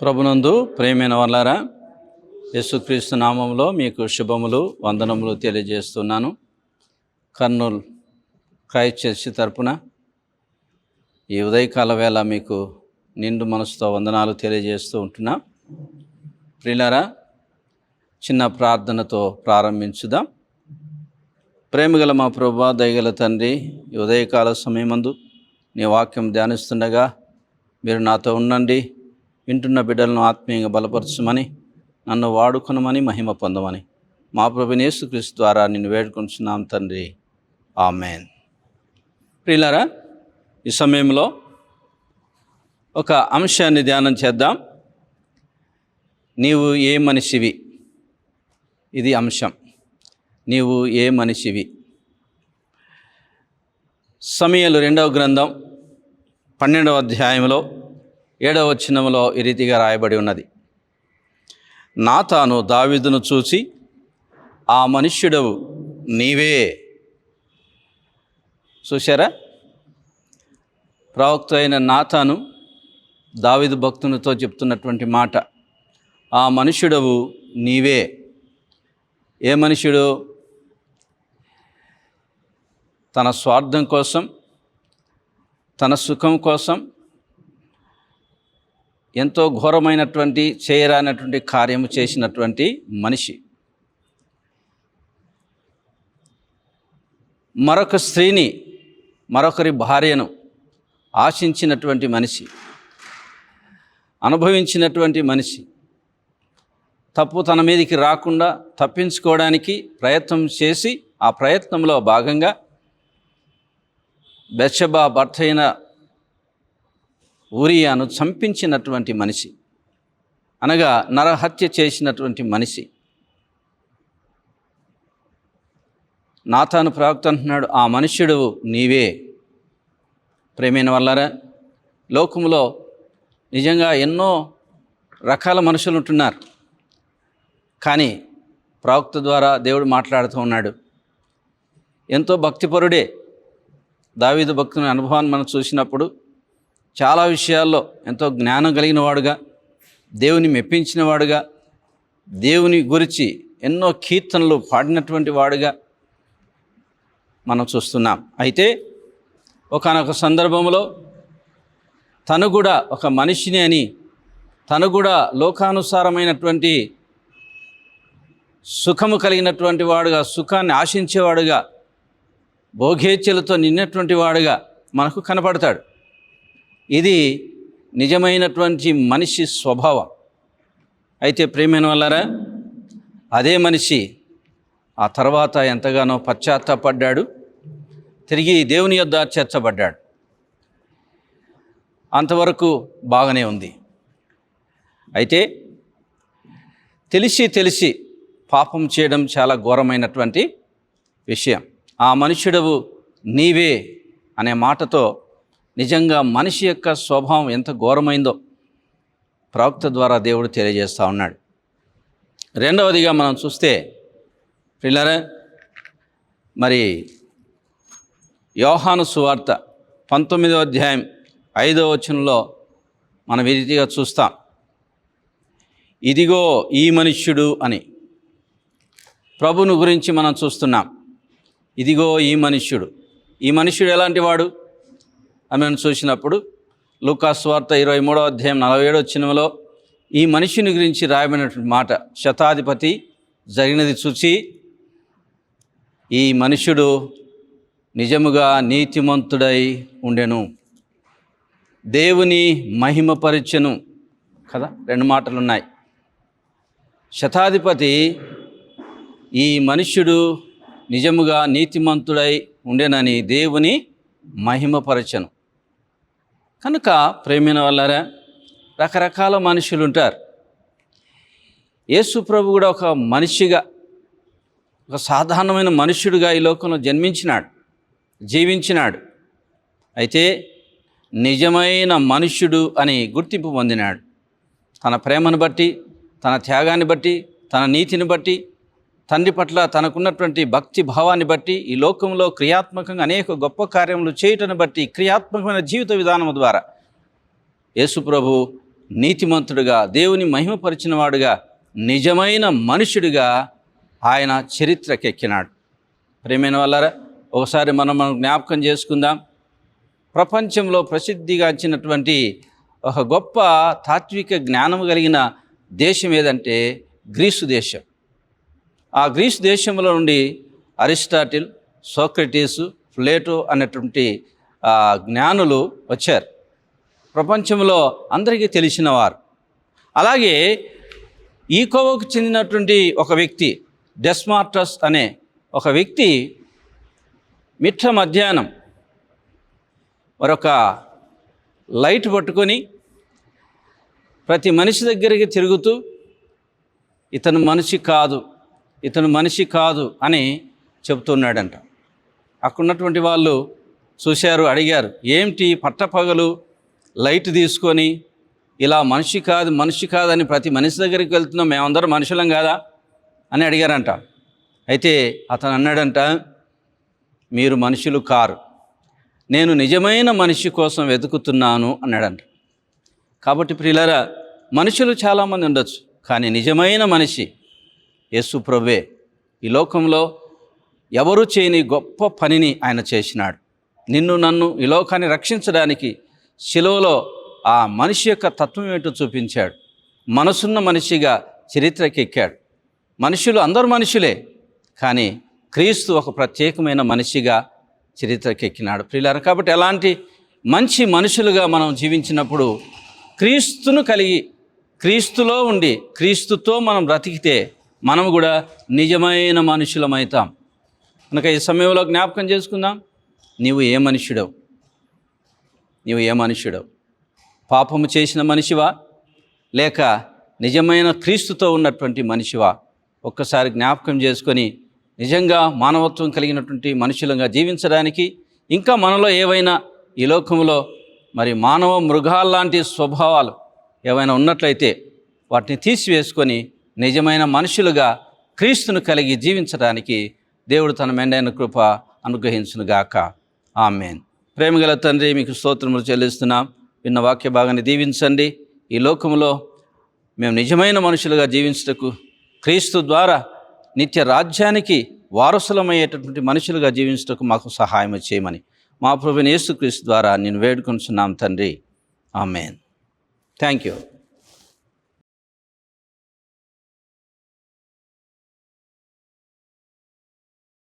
ప్రభునందు ప్రేమైన వల్లారా యేసుక్రీస్తు నామంలో మీకు శుభములు వందనములు తెలియజేస్తున్నాను. కర్నూలు క్రైస్ట్ చర్చి తరపున ఈ ఉదయకాల వేళ మీకు నిండు మనసుతో వందనాలు తెలియజేస్తూ ఉంటున్నా. ప్రియులారా చిన్న ప్రార్థనతో ప్రారంభించుదాం. ప్రేమగల మా ప్రభా దయగల తండ్రి ఉదయకాల సమయమందు నీ వాక్యం ధ్యానిస్తుండగా మీరు నాతో ఉండండి. వింటున్న బిడ్డలను ఆత్మీయంగా బలపరచమని నన్ను వాడుకొనమని మహిమ పొందమని మా ప్రభునేసు క్రీస్తు ద్వారా నిన్ను వేడుకుంటున్నాం తండ్రి. ఆమెన్. ప్రియులారా ఈ సమయంలో ఒక అంశాన్ని ధ్యానం చేద్దాం. నీవు ఏ మనిషివి? ఇది అంశం. నీవు ఏ మనిషివి? సమయలు రెండవ గ్రంథం పన్నెండవ అధ్యాయంలో ఏడవ వచనంలో ఈ రీతిగా రాయబడి ఉన్నది. నా తాను దావీదును చూసి ఆ మనుష్యుడవు నీవే. చూశారా? ప్రవక్త అయిన నాతాను దావీదు భక్తునితో చెప్తున్నటువంటి మాట ఆ మనుష్యుడవు నీవే. ఏ మనుష్యుడు? తన స్వార్థం కోసం తన సుఖం కోసం ఎంతో ఘోరమైనటువంటి చేయరానటువంటి కార్యము చేసినటువంటి మనిషి. మరొక స్త్రీని మరొకరి భార్యను ఆశించినటువంటి మనిషి అనుభవించినటువంటి మనిషి తప్పు తన మీదకి రాకుండా తప్పించుకోవడానికి ప్రయత్నం చేసి ఆ ప్రయత్నంలో భాగంగా బెచ్చబా భర్త అయిన ఊరియాను చంపించినటువంటి మనిషి. అనగా నరహత్య చేసినటువంటి మనిషి. నాతాను ప్రవక్త అంటున్నాడు ఆ మనుష్యుడు నీవే. ప్రేమైన వల్లరా లోకంలో నిజంగా ఎన్నో రకాల మనుషులు ఉంటున్నారు. కానీ ప్రవక్త ద్వారా దేవుడు మాట్లాడుతూ ఉన్నాడు ఎంతో భక్తిపరుడే. దావీదు భక్తుని అనుభవాన్ని మనం చూసినప్పుడు చాలా విషయాల్లో ఎంతో జ్ఞానం కలిగిన వాడుగా దేవుని మెప్పించిన వాడుగా దేవుని గురించి ఎన్నో కీర్తనలు పాడినటువంటి వాడుగా మనం చూస్తున్నాం. అయితే ఒకనొక సందర్భంలో తను కూడా ఒక మనిషిని అని తను కూడా లోకానుసారమైనటువంటి సుఖము కలిగినటువంటి వాడుగా సుఖాన్ని ఆశించేవాడుగా భోగేచ్ఛలతో నిన్నటువంటి వాడుగా మనకు కనపడతాడు. ఇది నిజమైనటువంటి మనిషి స్వభావం. అయితే ప్రేమైన వల్లరా అదే మనిషి ఆ తర్వాత ఎంతగానో పశ్చాత్తాపడ్డాడు తిరిగి దేవుని యొద్ద చేర్చబడ్డాడు. అంతవరకు బాగానే ఉంది. అయితే తెలిసి తెలిసి పాపం చేయడం చాలా ఘోరమైనటువంటి విషయం. ఆ మనుషుడవు నీవే అనే మాటతో నిజంగా మనిషి యొక్క స్వభావం ఎంత ఘోరమైందో ప్రవక్త ద్వారా దేవుడు తెలియజేస్తూ ఉన్నాడు. రెండవదిగా మనం చూస్తే పిల్లరా మరి యోహాను సువార్త పంతొమ్మిదవ అధ్యాయం ఐదవ వచనంలో మనం విరితిగా చూస్తాం. ఇదిగో ఈ మనుష్యుడు అని ప్రభును గురించి మనం చూస్తున్నాం. ఇదిగో ఈ మనుష్యుడు. ఈ మనుష్యుడు ఎలాంటి వాడు? అని చూసినప్పుడు లూకాస్వార్త ఇరవై మూడో అధ్యాయం నలభై ఏడో చిన్నలో ఈ మనిషిని గురించి రాయబడినటువంటి మాట శతాధిపతి జరిగినది చూచి ఈ మనుషుడు నిజముగా నీతిమంతుడై ఉండెను. దేవుని మహిమపరిచెను. కదా రెండు మాటలు ఉన్నాయి శతాధిపతి ఈ మనుష్యుడు నిజముగా నీతిమంతుడై ఉండెనని దేవుని మహిమపరచను. కనుక ప్రేమైన వాళ్ళారా రకరకాల మనుషులు ఉంటారు యేసు ప్రభు కూడా ఒక మనిషిగా ఒక సాధారణమైన మనుష్యుడిగా ఈ లోకంలో జన్మించినాడు జీవించినాడు. అయితే నిజమైన మనుష్యుడు అని గుర్తింపు పొందినాడు. తన ప్రేమను బట్టి తన త్యాగాన్ని బట్టి తన నీతిని బట్టి తండ్రి పట్ల తనకున్నటువంటి భక్తి భావాన్ని బట్టి ఈ లోకంలో క్రియాత్మకంగా అనేక గొప్ప కార్యములు చేయటను బట్టి క్రియాత్మకమైన జీవిత విధానం ద్వారా యేసుప్రభు నీతిమంతుడుగా దేవుని మహిమపరిచిన వాడుగా నిజమైన మనుషుడిగా ఆయన చరిత్రకెక్కినాడు. ప్రేమైన వాళ్ళరా ఒకసారి మనం మనం జ్ఞాపకం చేసుకుందాం. ప్రపంచంలో ప్రసిద్ధిగాంచినటువంటి ఒక గొప్ప తాత్విక జ్ఞానం కలిగిన దేశం ఏదంటే గ్రీసు దేశం. ఆ గ్రీస్ దేశంలో నుండి అరిస్టాటిల్ సోక్రటీసు ప్లేటో అనేటువంటి జ్ఞానులు వచ్చారు. ప్రపంచంలో అందరికీ తెలిసిన వారు అలాగే ఈ కోవకు చెందినటువంటి ఒక వ్యక్తి డెస్మార్టస్ అనే ఒక వ్యక్తి మిట్ట మధ్యాహ్నం మరొక లైట్ పట్టుకొని ప్రతి మనిషి దగ్గరికి తిరుగుతూ ఇతను మనిషి కాదు ఇతను మనిషి కాదు అని చెబుతున్నాడంట. అక్కడున్నటువంటి వాళ్ళు చూశారు అడిగారు ఏమిటి పట్టపగలు లైట్ తీసుకొని ఇలా మనిషి కాదు మనిషి కాదని ప్రతి మనిషి దగ్గరికి వెళ్తున్నాం మేమందరం మనుషులం కాదా? అని అడిగారంట. అయితే అతను అన్నాడంట మీరు మనుషులు కారు. నేను నిజమైన మనిషి కోసం వెతుకుతున్నాను అన్నాడంట. కాబట్టి ప్రియులరా మనుషులు చాలామంది ఉండొచ్చు కానీ నిజమైన మనిషి యేసు ప్రభే ఈ లోకంలో ఎవరు చేయని గొప్ప పనిని ఆయన చేసినాడు. నిన్ను నన్ను ఈ లోకాన్ని రక్షించడానికి శిలువలో ఆ మనిషి యొక్క తత్వం ఏంటో చూపించాడు. మనసున్న మనిషిగా చరిత్రకెక్కాడు. మనుషులు అందరు మనుషులే కానీ క్రీస్తు ఒక ప్రత్యేకమైన మనిషిగా చరిత్రకెక్కినాడు. ప్రియులారు కాబట్టి ఎలాంటి మంచి మనుషులుగా మనం జీవించినప్పుడు క్రీస్తును కలిగి క్రీస్తులో ఉండి క్రీస్తుతో మనం బ్రతికితే మనం కూడా నిజమైన మనుషులమవుతాం కనుక ఈ సమయంలో జ్ఞాపకం చేసుకుందాం. నీవు ఏ మనుష్యుడవు? నీవు ఏ మనుష్యుడవు? పాపము చేసిన మనిషివా? లేక నిజమైన క్రీస్తుతో ఉన్నటువంటి మనిషివా? ఒక్కసారి జ్ఞాపకం చేసుకొని నిజంగా మానవత్వం కలిగినటువంటి మనుషులుగా జీవించడానికి ఇంకా మనలో ఏవైనా ఈ లోకంలో మరి మానవ మృగాల్లాంటి స్వభావాలు ఏవైనా ఉన్నట్లయితే వాటిని తీసివేసుకొని నిజమైన మనుషులుగా క్రీస్తును కలిగి జీవించడానికి దేవుడు తన మెండైన కృప అనుగ్రహించునుగాక. ఆమెన్. ప్రేమగల తండ్రి మీకు స్తోత్రములు చెల్లిస్తున్నాం. విన్న వాక్య భాగాన్ని దీవించండి. ఈ లోకంలో మేము నిజమైన మనుషులుగా జీవించుటకు క్రీస్తు ద్వారా నిత్య రాజ్యానికి వారసులమయ్యేటటువంటి మనుషులుగా జీవించుటకు మాకు సహాయం చేయమని మా ప్రభుని యేసుక్రీస్తు ద్వారా నేను వేడుకొంచున్నాం తండ్రి. ఆమెన్. Thank you.